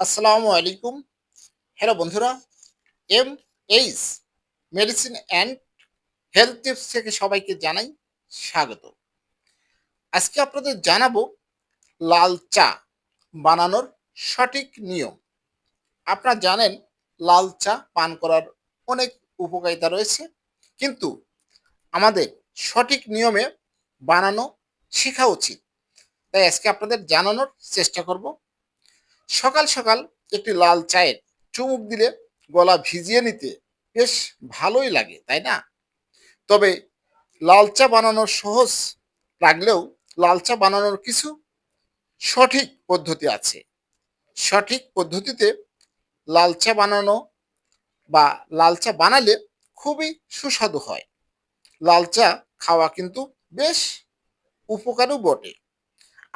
আসসালামু আলাইকুম। হ্যালো বন্ধুরা M H medicine and health tips থেকে সবাইকে জানাই স্বাগত। আজকে আপনাদের জানাব লাল চা বানানোর সঠিক নিয়ম। আপনারা জানেন, লাল চা পান করার অনেক উপকারিতা রয়েছে, কিন্তু আমাদের সঠিক নিয়মে বানানো শেখা উচিত। তাই আজকে আপনাদের জানানোর চেষ্টা করব। সকাল সকাল একটি লাল চায়ের চুমুক দিলে গলা ভিজিয়ে নিতে বেশ ভালোই লাগে, তাই না? তবে লাল চা বানানোর সহজ লাগলেও লাল চা বানানোর কিছু সঠিক পদ্ধতি আছে। সঠিক পদ্ধতিতে লাল চা বানানো বা লাল চা বানালে খুবই সুস্বাদু হয়। লাল চা খাওয়া কিন্তু বেশ উপকারও বটে।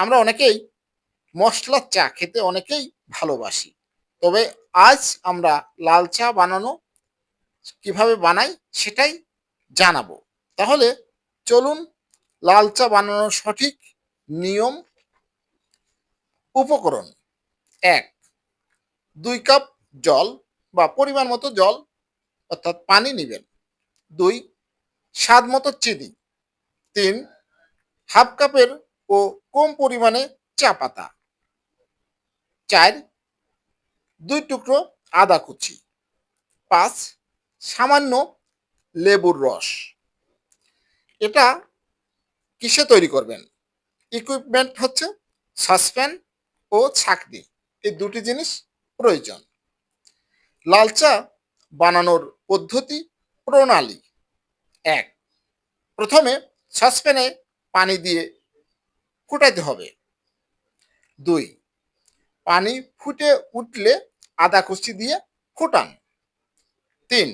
আমরা অনেকেই মশলার চা খেতে অনেকেই ভালোবাসি। তবে আজ আমরা লাল চা বানানো কীভাবে বানাই সেটাই জানাব। তাহলে চলুন লাল চা বানানোর সঠিক নিয়ম, উপকরণ এক, দুই কাপ জল বা পরিমাণ মতো জল, অর্থাৎ পানি নেবেন। দুই, স্বাদ মতো চিনি। তিন, হাফ কাপের ও কম পরিমাণে চা পাতা। চার, দুই টুকরো আদা কুচি, পাঁচ, সামান্য লেবুর রস। এটা কিসে তৈরি করবেন? ইকুইপমেন্ট হচ্ছে সসপ্যান ও ছাকনি। এই দুটি জিনিস প্রয়োজন। লাল চা বানানোর পদ্ধতি প্রণালী। এক, প্রথমে সসপ্যানে পানি দিয়ে ফুটাইতে হবে। দুই পানি ফুটে উঠলে আদা কুচি দিয়ে ফুটান। তিন,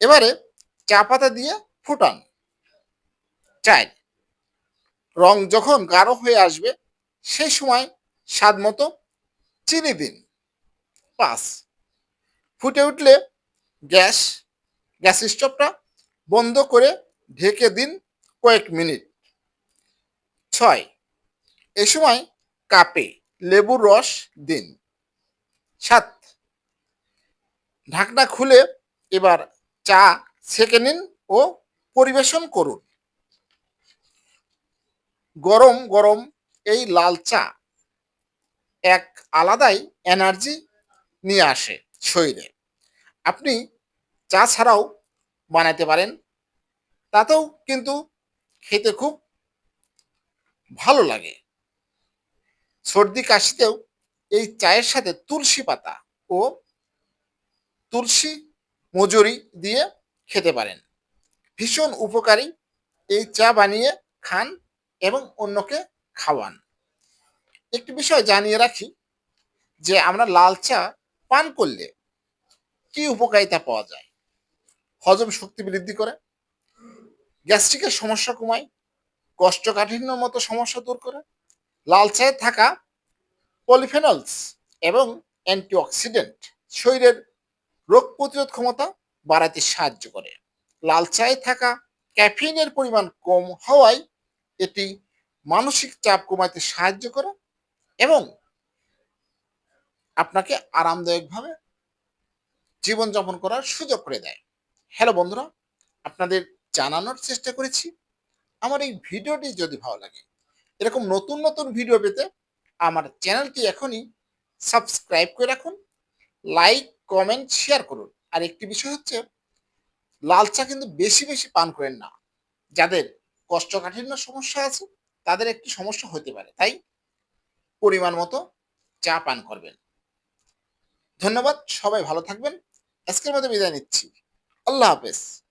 এবারে চা পাতা দিয়ে ফুটান। চার, রং যখন গাঢ় হয়ে আসবে, সেই সময় স্বাদ মতো চিনি দিন। পাঁচ, ফুটে উঠলে গ্যাস গ্যাস স্টোভটা বন্ধ করে ঢেকে দিন কয়েক মিনিট। ছয়, এ সময় কাপে লেবুর রস দিন। সাত, ঢাকনা খুলে এবার চা ছেঁকে নিন ও পরিবেশন করুন। গরম গরম এই লাল চা এক আলাদাই এনার্জি নিয়ে আসে শরীরে। আপনি চা ছাড়াও বানাতে পারেন, তাতেও কিন্তু খেতে খুব ভালো লাগে। সর্দি কাশিতেও এই চায়ের সাথে তুলসী পাতা ও তুলসী মজুরি দিয়ে খেতে পারেন। ভীষণ উপকারী এই চা বানিয়ে খান এবং অন্যকে খাওয়ান। একটি বিষয় জানিয়ে রাখি যে আমরা লাল চা পান করলে কি উপকারিতা পাওয়া যায়? হজম শক্তি বৃদ্ধি করে, গ্যাস্ট্রিকের সমস্যা কমায় কোষ্ঠকাঠিন্যর মতো সমস্যা দূর করে লাল চায়ে থাকা পলিফেনলস এবং অ্যান্টিঅক্সিডেন্ট শরীরের রোগ প্রতিরোধ ক্ষমতা বাড়াতে সাহায্য করে। লাল চায়ে থাকা ক্যাফিনের পরিমাণ কম হওয়ায় এটি মানসিক চাপ কমাতে সাহায্য করে এবং আপনাকে আরামদায়কভাবে জীবনযাপন করার সুযোগ করে দেয়। হ্যালো বন্ধুরা, আপনাদের জানানোর চেষ্টা করেছি। আমার এই ভিডিওটি যদি ভালো লাগে এরকম নতুন নতুন ভিডিও পেতে আমার চ্যানেলটি এখনই সাবস্ক্রাইব করে রাখুন লাইক কমেন্ট শেয়ার করুন। আর একটি বিষয় হচ্ছে, লাল চা কিন্তু বেশি বেশি পান করেন না। যাদের কষ্টকাঠিন্য সমস্যা আছে, তাদের একটি সমস্যা হতে পারে। তাই পরিমাণ মতো চা পান করবেন। ধন্যবাদ, সবাই ভালো থাকবেন। আজকের মতো বিদায় নিচ্ছি। আল্লাহ হাফেজ।